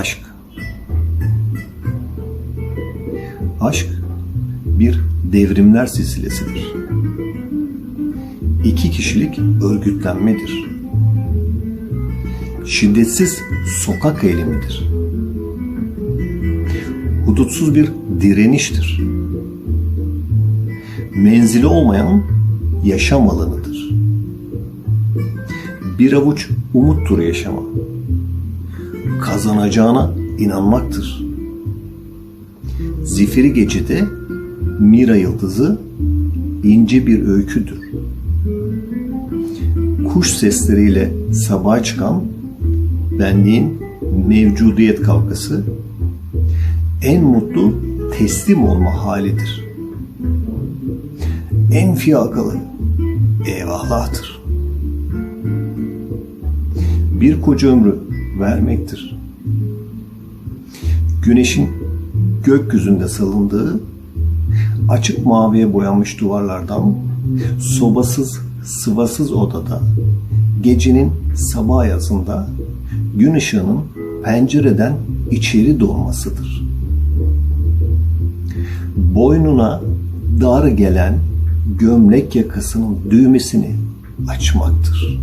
Aşk Aşk bir devrimler silsilesidir. İki kişilik örgütlenmedir. Şiddetsiz sokak eylemidir. Hudutsuz bir direniştir. Menzili olmayan yaşam alanıdır. Bir avuç umuttur yaşama. Kazanacağına inanmaktır. Zifiri gecede Mira yıldızı ince bir öyküdür. Kuş sesleriyle sabaha çıkan benliğin mevcudiyet kavgası en mutlu teslim olma halidir. En fiyakalı eyvahlahtır. Bir koca ömrü vermektir. Güneşin gökyüzünde salındığı açık maviye boyanmış duvarlardan sobasız sıvasız odada gecenin sabah ayazında gün ışığının pencereden içeri doğmasıdır. Boynuna dar gelen gömlek yakasının düğmesini açmaktır.